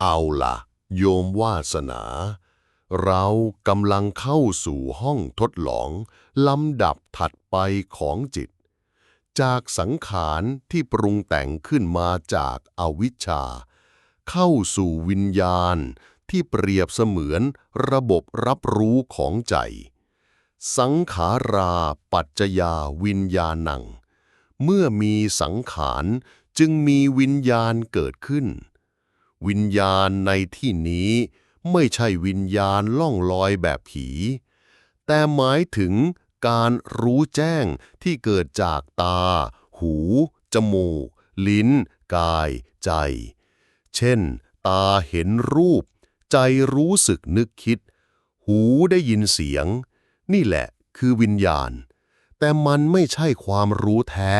เอาล่ะโยมวาสนา เรากำลังเข้าสู่ห้องทดลองลำดับถัดไปของจิต จากสังขารที่ปรุงแต่งขึ้นมาจากอาวิชชา เข้าสู่วิญญาณที่เปรียบเสมือนระบบรับรู้ของใจ สังขาราปัจจยาวิญญาณัง เมื่อมีสังขารจึงมีวิญญาณเกิดขึ้น วิญญาณในที่นี้ไม่ใช่วิญญาณล่องลอยแบบผี แต่หมายถึงการรู้แจ้งที่เกิดจากตา หู จมูก ลิ้น กาย ใจ เช่น ตาเห็นรูป ใจรู้สึกนึกคิด หูได้ยินเสียง นี่แหละคือวิญญาณ แต่มันไม่ใช่ความรู้แท้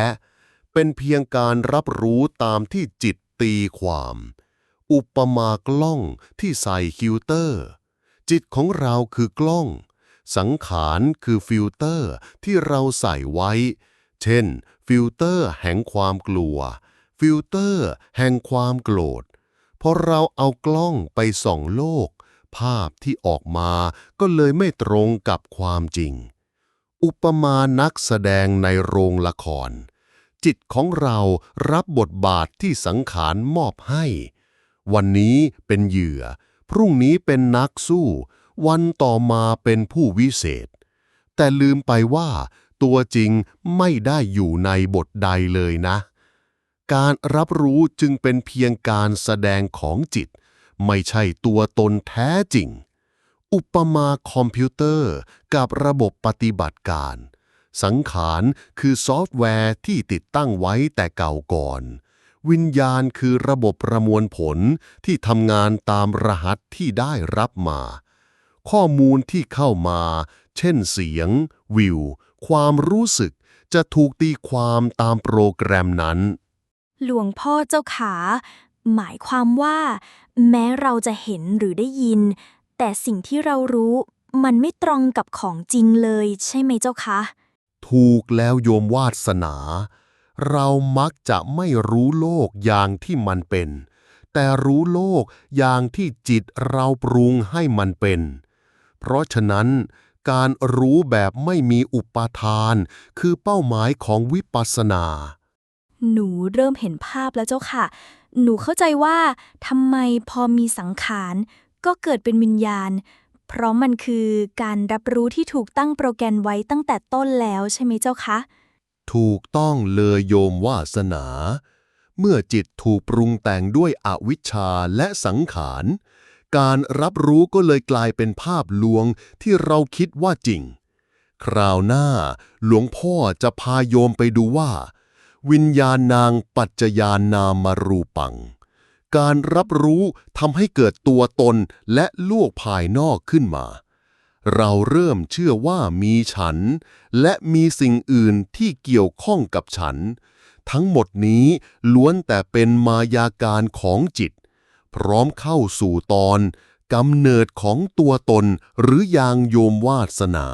เป็นเพียงการรับรู้ตามที่จิตตีความ อุปมากล้องที่ใส่ฟิลเตอร์ จิตของเราคือกล้อง สังขารคือฟิลเตอร์ที่เราใส่ไว้ เช่น ฟิลเตอร์แห่งความกลัว ฟิลเตอร์แห่งความโกรธพอเราเอากล้องไปส่องโลก ภาพที่ออกมาก็เลยไม่ตรงกับความจริง อุปมานักแสดงในโรงละคร จิตของเรารับบทบาทที่สังขารมอบให้ วันนี้เป็นเหยื่อ พรุ่งนี้เป็นนักสู้ วันต่อมาเป็นผู้วิเศษ แต่ลืมไปว่า ตัวจริงไม่ได้อยู่ในบทใดเลยนะ การรับรู้จึงเป็นเพียงการแสดงของจิต ไม่ใช่ตัวตนแท้จริง อุปมาคอมพิวเตอร์กับระบบปฏิบัติการ สังขารคือซอฟต์แวร์ที่ติดตั้งไว้แต่เก่าก่อน วิญญาณคือระบบประมวลผลที่ทำงานตามรหัสที่ได้รับมา ข้อมูลที่เข้ามา เช่นเสียง วิว ความรู้สึก จะถูกตีความตามโปรแกรมนั้น หลวงพ่อเจ้าขา หมายความว่า แม้เราจะเห็นหรือได้ยิน แต่สิ่งที่เรารู้มันไม่ตรงกับของจริงเลย ใช่ไหมเจ้าคะ ถูกแล้วโยมวาสนา เรามักจะไม่รู้โลกอย่างที่มันเป็น แต่รู้โลกอย่างที่จิตเราปรุงให้มันเป็น เพราะฉะนั้นการรู้แบบไม่มีอุปาทาน คือเป้าหมายของวิปัสสนา หนูเริ่มเห็นภาพแล้วเจ้าค่ะ หนูเข้าใจว่าทำไมพอมีสังขาร ก็เกิดเป็นวิญญาณ เพราะมันคือการรับรู้ที่ถูกตั้งโปรแกรมไว้ตั้งแต่ต้นแล้วใช่ไหมเจ้าคะ ถูกต้องเลยโยมวาสนา เมื่อจิตถูกปรุงแต่งด้วยอวิชชาและสังขาร การรับรู้ก็เลยกลายเป็นภาพลวงที่เราคิดว่าจริง คราวหน้า หลวงพ่อจะพาโยมไปดูว่า วิญญาณนางปัจจยานามารูปัง การรับรู้ทำให้เกิดตัวตนและโลกภายนอกขึ้นมา เราเริ่มเชื่อว่ามีฉัน และมีสิ่งอื่นที่เกี่ยวข้องกับฉัน ทั้งหมดนี้ล้วนแต่เป็นมายาการของจิต พร้อมเข้าสู่ตอนกำเนิดของตัวตนหรือยางโยมวาสนา